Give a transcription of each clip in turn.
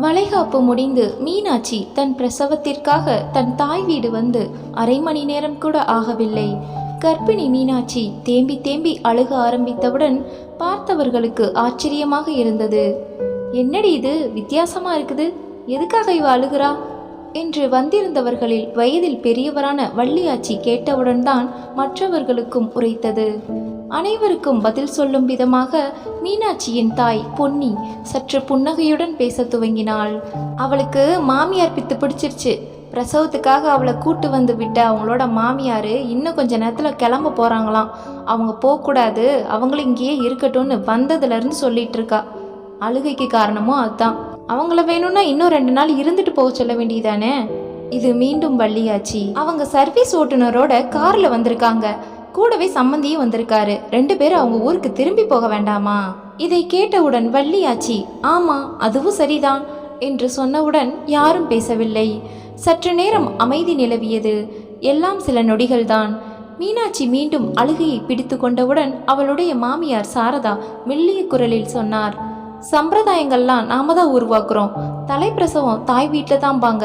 வளைகாப்பு முடிந்து மீனாட்சி தன் பிரசவத்திற்காக தன் தாய் வீடு வந்து அரை மணி நேரம் கூட ஆகவில்லை. கர்ப்பிணி மீனாட்சி தேம்பி தேம்பி அழுக ஆரம்பித்தவுடன் பார்த்தவர்களுக்கு ஆச்சரியமாக இருந்தது. என்னடி இது? வித்தியாசமா இருக்குது. எதுக்காக இவ அழுகிறா? என்று வந்திருந்தவர்களில் வயதில் பெரியவரான வள்ளியாச்சி கேட்டவுடன் தான் மற்றவர்களுக்கும் உரைத்தது. அனைவருக்கும் பதில் சொல்லும் விதமாக மீனாட்சியின் தாய் பொன்னி சற்று புன்னகையுடன் பேசத் துவங்கினாள். அவளுக்கு மாமியார் பித்து பிடிச்சிருச்சு. பிரசவத்துக்காக அவளை கூட்டு வந்து விட்ட அவங்களோட மாமியார் இன்னும் கொஞ்ச நேரத்தில் கிளம்ப போகிறாங்களாம் அவங்க போகக்கூடாது அவங்களும் இங்கேயே இருக்கட்டும்னு வந்ததுலேருந்து சொல்லிட்டு இருக்கா. அழுகைக்கு காரணமும் அதுதான் அவங்கள வேணும்னா இன்னும் ரெண்டு நாள் இருந்துட்டு போக சொல்ல வேண்டியதானே? இது மீண்டும் வள்ளியாச்சி. அவங்க சர்வீஸ் ஓட்டுநரோட கார்ல வந்திருக்காங்க. கூடவே சம்மந்தியும் வந்திருக்காரு. ரெண்டு பேரும் அவங்க ஊருக்கு திரும்பி போக வேண்டாமா? இதை கேட்டவுடன் வள்ளியாச்சி ஆமா அதுவும் சரிதான் என்று சொன்னவுடன் யாரும் பேசவில்லை. சற்று நேரம் அமைதி நிலவியது. எல்லாம் சில நொடிகள்தான். மீனாட்சி மீண்டும் அழுகையை பிடித்து கொண்டவுடன் அவளுடைய மாமியார் சாரதா மெல்லிய குரலில் சொன்னார் சம்பிரதாயங்கள்லாம் நாம தான் உருவாக்குறோம். தலைப்பிரசவம் தாய் வீட்டில் தான் பாங்க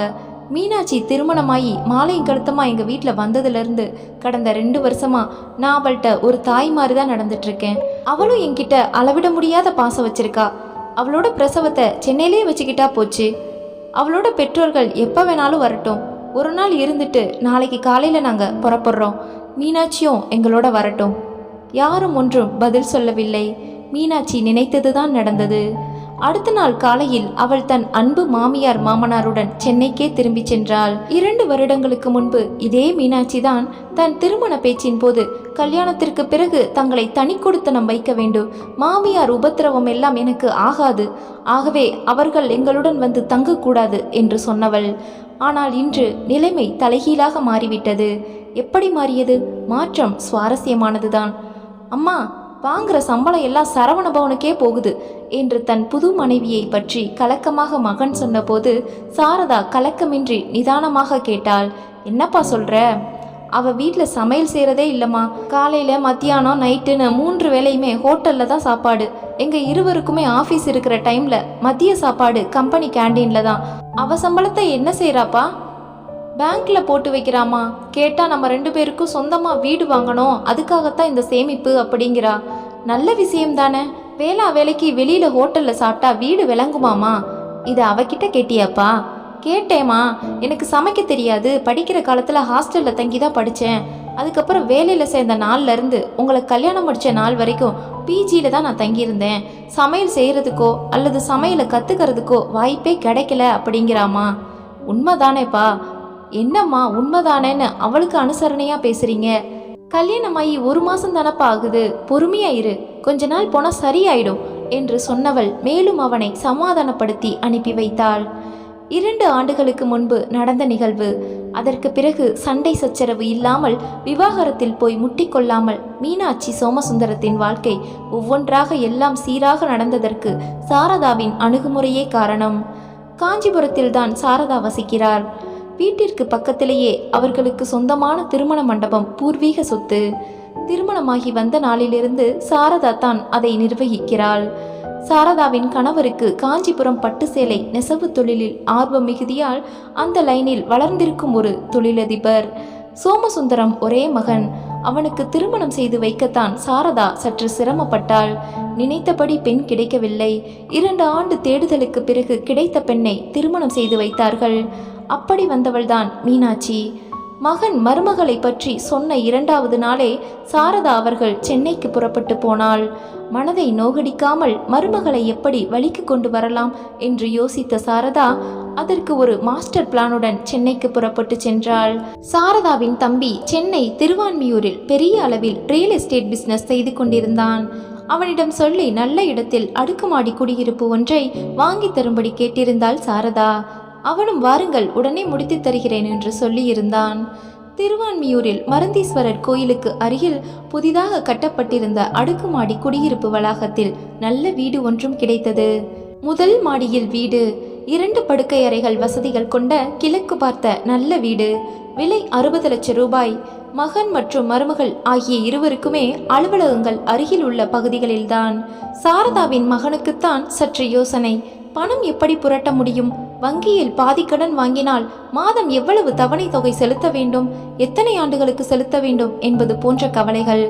மீனாட்சி திருமணமாகி மாலையும் கழுத்தமாக எங்கள் வீட்டில் வந்ததுலேருந்து கடந்த ரெண்டு வருஷமாக நான் அவள்கிட்ட ஒரு தாய் மாதிரி தான் நடந்துட்டுருக்கேன். அவளும் என்கிட்ட அளவிட முடியாத பாசம் வச்சிருக்கா. அவளோட பிரசவத்தை சென்னையிலே வச்சுக்கிட்டா போச்சு. அவளோட பெற்றோர்கள் எப்போ வேணாலும் வரட்டும். ஒரு நாள் இருந்துட்டு நாளைக்கு காலையில் நாங்கள் புறப்படுறோம். மீனாட்சியும் எங்களோட வரட்டும். யாரும் ஒன்றும் பதில் சொல்லவில்லை. மீனாட்சி நினைத்தது தான் நடந்தது. அடுத்த நாள் காலையில் அவள் தன் அன்பு மாமியார் மாமனாருடன் சென்னைக்கே திரும்பிச் சென்றாள். இரண்டு வருடங்களுக்கு முன்பு இதே மீனாட்சி தான் தன் திருமண பேச்சின் போது கல்யாணத்திற்கு பிறகு தங்களை தனி கொடுத்தனம் வைக்க வேண்டும். மாமியார் உபத்திரவம் எல்லாம் எனக்கு ஆகாது. ஆகவே அவர்கள் எங்களுடன் வந்து தங்கக்கூடாது என்று சொன்னவள். ஆனால் இன்று நிலைமை தலைகீழாக மாறிவிட்டது. எப்படி மாறியது? மாற்றம் சுவாரஸ்யமானதுதான். அம்மா வாங்குற சம்பளம் எல்லாம் சரவணபவனுக்கே போகுது என்று தன் புது மனைவியை பற்றி கலக்கமாக மகன் சொன்னபோது சாரதா கலக்கமின்றி நிதானமாக கேட்டாள் என்னப்பா சொல்ற? அவ வீட்டில் சமையல் செய்கிறதே இல்லைம்மா. காலையில் மத்தியானம் நைட்டுன்னு மூன்று வேளையுமே ஹோட்டலில் தான் சாப்பாடு. எங்கள் இருவருக்குமே ஆஃபீஸ் இருக்கிற டைமில் மதிய சாப்பாடு கம்பெனி கேண்டீனில் தான். அவ சம்பளத்தை என்ன செய்கிறாப்பா பேங்க்ல போட்டு வைக்கிறாமா? கேட்டா நம்ம ரெண்டு பேருக்கும் சொந்தமா வீடு வாங்கணும். அதுக்காகத்தான் இந்த சேமிப்பு அப்படிங்கிறா. நல்ல விஷயம் தானே வேளா வேலைக்கு வெளியில ஹோட்டல்ல சாப்பிட்டா வீடு விளங்குமாமா? இதை அவகிட்ட கேட்டியாப்பா? கேட்டேம்மா. எனக்கு சமைக்க தெரியாது. படிக்கிற காலத்துல ஹாஸ்டல்ல தங்கி தான் படித்தேன் அதுக்கப்புறம் வேலையில் சேர்ந்த நாள்ல இருந்து உங்களை கல்யாணம் முடிச்ச நாள் வரைக்கும் பிஜியில தான் நான் தங்கியிருந்தேன். சமையல் செய்யறதுக்கோ அல்லது சமையலை கத்துக்கிறதுக்கோ வாய்ப்பே கிடைக்கல அப்படிங்கிறாமா. உண்மைதானேப்பா. என்னம்மா உண்மைதானேன்னு அவளுக்கு அனுசரணையா பேசுறீங்க? கல்யாணமாயி ஒரு மாசம் தானப்பா ஆகுது. பொறுமையா இரு. கொஞ்ச நாள் போனா சரியாயிடும் என்று சொன்னவள் மேலும் அவனை சமாதானப்படுத்தி அனுப்பி வைத்தாள். இரண்டு ஆண்டுகளுக்கு முன்பு நடந்த நிகழ்வு. அதற்கு பிறகு சண்டை சச்சரவு இல்லாமல் விவாகரத்தில் போய் முட்டிக்கொள்ளாமல் மீனாட்சி சோமசுந்தரத்தின் வாழ்க்கை ஒவ்வொன்றாக எல்லாம் சீராக நடந்ததற்கு சாரதாவின் அணுகுமுறையே காரணம். காஞ்சிபுரத்தில்தான் சாரதா வசிக்கிறார். வீட்டிற்கு பக்கத்திலேயே அவர்களுக்கு சொந்தமான திருமண மண்டபம் பூர்வீக சொத்து. திருமணமாகி வந்த நாளிலிருந்து சாரதா தான் அதை நிர்வகிக்கிறாள். சாரதாவின் கணவருக்கு காஞ்சிபுரம் பட்டு சேலை நெசவு தொழிலில் ஆர்வம் மிகுதியால் அந்த லைனில் வளர்ந்திருக்கும் ஒரு தொழிலதிபர். சோமசுந்தரம் ஒரே மகன். அவனுக்கு திருமணம் செய்து வைக்கத்தான் சாரதா சற்று சிரமப்பட்டாள். நினைத்தபடி பெண் கிடைக்கவில்லை. இரண்டு ஆண்டு தேடுதலுக்கு பிறகு கிடைத்த பெண்ணை திருமணம் செய்து வைத்தார்கள். அப்படி வந்தவள்தான் மீனாட்சி. மகன் மருமகளை பற்றி சொன்ன இரண்டாவது நாளே சாரதா அவர்கள் சென்னைக்கு புறப்பட்டு போனாள். மனதை நோகடிக்காமல் மருமகளை எப்படி வழிக்கு கொண்டு வரலாம் என்று யோசித்த சாரதா அதற்கு ஒரு மாஸ்டர் பிளானுடன் சென்னைக்கு புறப்பட்டு சென்றாள். சாரதாவின் தம்பி சென்னை திருவான்மியூரில் பெரிய அளவில் ரியல் எஸ்டேட் பிசினஸ் செய்து கொண்டிருந்தான். அவனிடம் சொல்லி நல்ல இடத்தில் அடுக்குமாடி குடியிருப்பு ஒன்றை வாங்கி தரும்படி கேட்டிருந்தாள் சாரதா. அவனும் வாருங்கள் உடனே முடித்து தருகிறேன் என்று சொல்லியிருந்தான். திருவான்மியூரில் மருந்தீஸ்வரர் கோயிலுக்கு அருகில் புதிதாக கட்டப்பட்டிருந்த அடுக்குமாடி குடியிருப்பு வளாகத்தில் நல்ல வீடு ஒன்றும் கிடைத்தது. முதல் மாடியில் வீடு இரண்டு படுக்கை அறைகள் வசதிகள் கொண்ட கிழக்கு பார்த்த நல்ல வீடு விலை அறுபது லட்சம் ரூபாய் மகன் மற்றும் மருமகள் ஆகிய இருவருக்குமே அலுவலகங்கள் அருகில் உள்ள பகுதிகளில்தான். சாரதாவின் மகனுக்குத்தான் சற்று யோசனை பணம் எப்படி புரட்ட முடியும் வங்கியில் பாதி கடன் வாங்கினால் மாதம் எவ்வளவு தவணை தொகை செலுத்த வேண்டும்? எத்தனை ஆண்டுகளுக்கு செலுத்த வேண்டும் என்பது போன்ற கவலைகள்.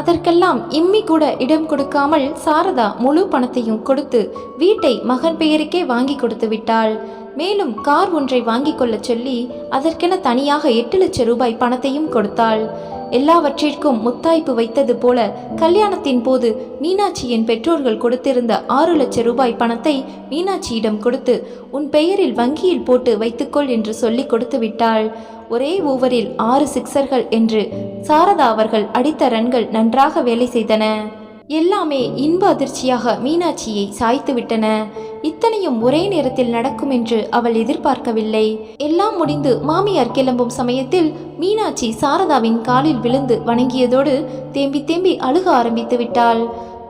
அதற்கெல்லாம் இம்மி கூட இடம் கொடுக்காமல் சாரதா முழு பணத்தையும் கொடுத்து வீட்டை மகன் பெயருக்கே வாங்கி கொடுத்து விட்டாள். மேலும் கார் ஒன்றை வாங்கிக் கொள்ளச் சொல்லி அதற்கென தனியாக எட்டு லட்சம் ரூபாய் பணத்தையும் கொடுத்தாள். எல்லாவற்றிற்கும் முத்தாய்ப்பு வைத்தது போல கல்யாணத்தின் போது மீனாட்சியின் பெற்றோர்கள் கொடுத்திருந்த ஆறு லட்சம் ரூபாய் பணத்தை மீனாட்சியிடம் கொடுத்து உன் பெயரில் வங்கியில் போட்டு வைத்துக்கொள் என்று சொல்லி கொடுத்து விட்டாள். ஒரே ஓவரில் ஆறு சிக்சர்கள் என்று சாரதா அவர்கள் அடித்த ரன்கள் நன்றாக வேலை செய்தன. எல்லாமே இன்ப அதிர்ச்சியாக மீனாட்சியை சாய்த்து விட்டன. இத்தனையும் ஒரே நேரத்தில் நடக்கும் என்று அவள் எதிர்பார்க்கவில்லை. எல்லாம் முடிந்து மாமியார் கிளம்பும் சமயத்தில் மீனாட்சி சாரதாவின் காலில் விழுந்து வணங்கியதோடு தேம்பி தேம்பி அழுக ஆரம்பித்து விட்டாள்.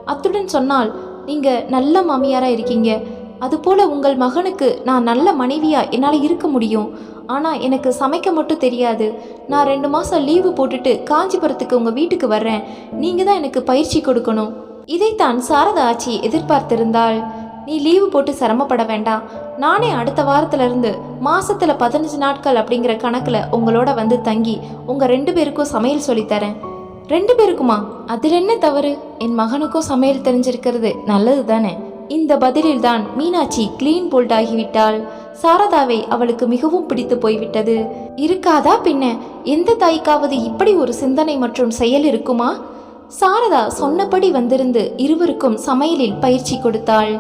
அத்துடன் சொன்னால் நீங்க நல்ல மாமியாரா இருக்கீங்க. அதுபோல உங்கள் மகனுக்கு நான் நல்ல மனைவியா என்னால் இருக்க முடியும். ஆனால் எனக்கு சமைக்க மட்டும் தெரியாது. நான் ரெண்டு மாதம் லீவு போட்டுட்டு காஞ்சிபுரத்துக்கு உங்கள் வீட்டுக்கு வர்றேன். நீங்கள் தான் எனக்கு பயிற்சி கொடுக்கணும். இதைத்தான் சாரதா ஆச்சி எதிர்பார்த்திருந்தாள். நீ லீவு போட்டு சிரமப்பட வேண்டாம். நானே அடுத்த வாரத்திலிருந்து மாசத்துல பதினஞ்சு நாட்கள் அப்படிங்கிற கணக்கில் உங்களோட வந்து தங்கி உங்க ரெண்டு பேருக்கும் சமையல் சொல்லித்தரேன் ரெண்டு பேருக்குமா? அதில் என்ன தவறு? என் மகனுக்கும் சமையல் தெரிஞ்சிருக்கிறது நல்லது தானே இந்த பதிலில்தான் மீனாட்சி கிளீன் போல்ட் ஆகிவிட்டாள். சாரதாவை அவளுக்கு மிகவும் பிடித்து போய்விட்டது. இருக்காதா பின்ன? எந்த தாய்க்காவது இப்படி ஒரு சிந்தனை மற்றும் செயல் இருக்குமா? சாரதா சொன்னபடி வந்திருந்து இருவருக்கும் சமையலில் பயிற்சி கொடுத்தாள்.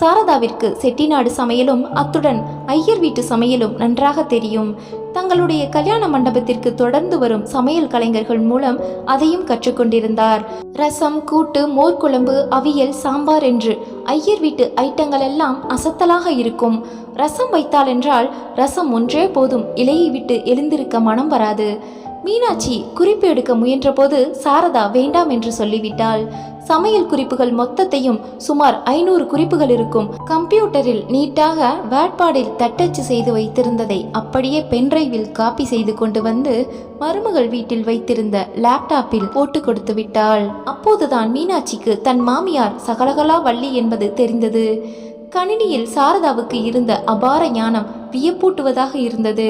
சாரதாவிற்கு செட்டிநாடு சமையலும் அத்துடன் ஐயர் வீட்டு சமையலும் நன்றாக தெரியும். தங்களுடைய கல்யாண மண்டபத்திற்கு தொடர்ந்து வரும் சமையல் கலைஞர்கள் மூலம் அதையும் கற்றுக்கொண்டிருந்தார். ரசம் கூட்டு மோர்க்குழம்பு அவியல் சாம்பார் என்று ஐயர் வீட்டு ஐட்டங்கள் எல்லாம் அசத்தலாக இருக்கும். ரசம் வைத்தால் என்றால் ரசம் ஒன்றே போதும் இலையை விட்டு எழுந்திருக்க மனம் வராது. மீனாட்சி குறிப்பு எடுக்க முயன்றபோது சாரதா வேண்டாம் என்று சொல்லிவிட்டாள். சமையல் குறிப்புகள் மொத்தத்தையும் சுமார் ஐநூறு குறிப்புகள் இருக்கும். கம்ப்யூட்டரில் நீட்டாக வேட்பாடில் தட்டச்சு செய்து வைத்திருந்ததை அப்படியே பென்டிரைவில் காப்பி செய்து கொண்டு வந்து மருமகள் வீட்டில் வைத்திருந்த லேப்டாப்பில் போட்டு கொடுத்து விட்டாள். அப்போதுதான் மீனாட்சிக்கு தன் மாமியார் சகலகலா வள்ளி என்பது தெரிந்தது. கணினியில் சாரதாவுக்கு இருந்த அபார ஞானம் வியப்பூட்டுவதாக இருந்தது.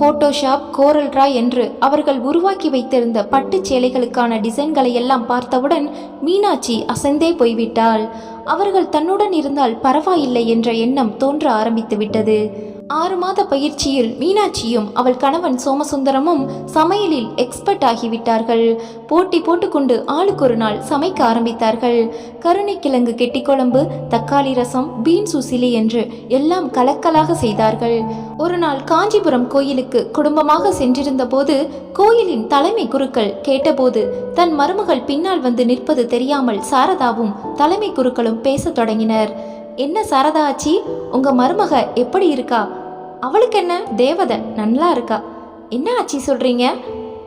போட்டோஷாப் கோரல்ரா என்று அவர்கள் உருவாக்கி வைத்திருந்த பட்டுச் சேலைகளுக்கான டிசைன்களை எல்லாம் பார்த்தவுடன் மீனாட்சி அசந்தே போய்விட்டாள். அவர்கள் தன்னுடன் இருந்தால் பரவாயில்லை என்ற எண்ணம் தோன்ற ஆரம்பித்து விட்டது ஆறு மாத பயிற்சியில் மீனாட்சியும் அவள் கணவன் சோமசுந்தரமும் சமையலில் எக்ஸ்பர்ட் ஆகிவிட்டார்கள். போட்டி போட்டுக்கொண்டு ஆளுக்கு ஒரு நாள் சமைக்க ஆரம்பித்தார்கள். கருணைக்கிழங்கு கெட்டிக்குழம்பு தக்காளி ரசம் பீன் சுசிலி என்று எல்லாம் கலக்கலாக செய்தார்கள். ஒரு நாள் காஞ்சிபுரம் கோயிலுக்கு குடும்பமாக சென்றிருந்த போது கோயிலின் தலைமை குருக்கள் கேட்டபோது தன் மருமகள் பின்னால் வந்து நிற்பது தெரியாமல் சாரதாவும் தலைமை குருக்களும் பேசத் தொடங்கினர். என்ன சாரதா ஆச்சி? உங்க மருமக எப்படி இருக்கா? அவளுக்கு என்ன? தேவதை. நல்லா இருக்கா. என்ன ஆச்சி சொல்றீங்க?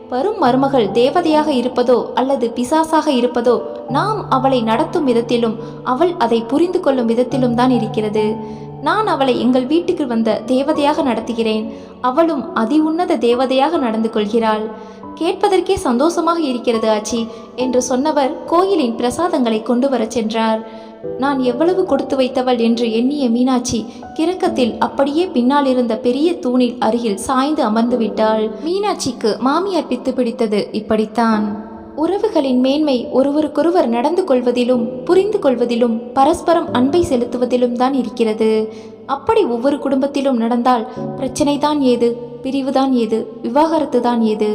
வரும் மருமகள் தேவதையாக இருப்பதோ அல்லது பிசாசாக இருப்பதோ நாம் அவளை நடத்தும் விதத்திலும் அவள் அதை புரிந்து கொள்ளும் விதத்திலும் தான் இருக்கிறது. நான் அவளை எங்கள் வீட்டுக்கு வந்த தேவதையாக நடத்துகிறேன். அவளும் அதி உன்னத தேவதையாக நடந்து கொள்கிறாள். கேட்பதற்கே சந்தோஷமாக இருக்கிறது ஆச்சி என்று சொன்னவர் கோயிலின் பிரசாதங்களை கொண்டு வரச் சென்றார். நான் எவ்வளவு கொடுத்து வைத்தவள் என்று எண்ணிய மீனாட்சி கிறக்கத்தில் அப்படியே பின்னால் இருந்த பெரிய தூணில் அருகில் சாய்ந்து அமர்ந்து விட்டாள். மீனாட்சிக்கு மாமியார் பித்து பிடித்தது இப்படித்தான். உறவுகளின் மேன்மை ஒருவருக்கொருவர் நடந்து கொள்வதிலும் புரிந்து கொள்வதிலும் பரஸ்பரம் அன்பை செலுத்துவதிலும் தான் இருக்கிறது. அப்படி ஒவ்வொரு குடும்பத்திலும் நடந்தால் பிரச்சனை தான் ஏது பிரிவுதான் ஏது விவாகரத்து தான் ஏது?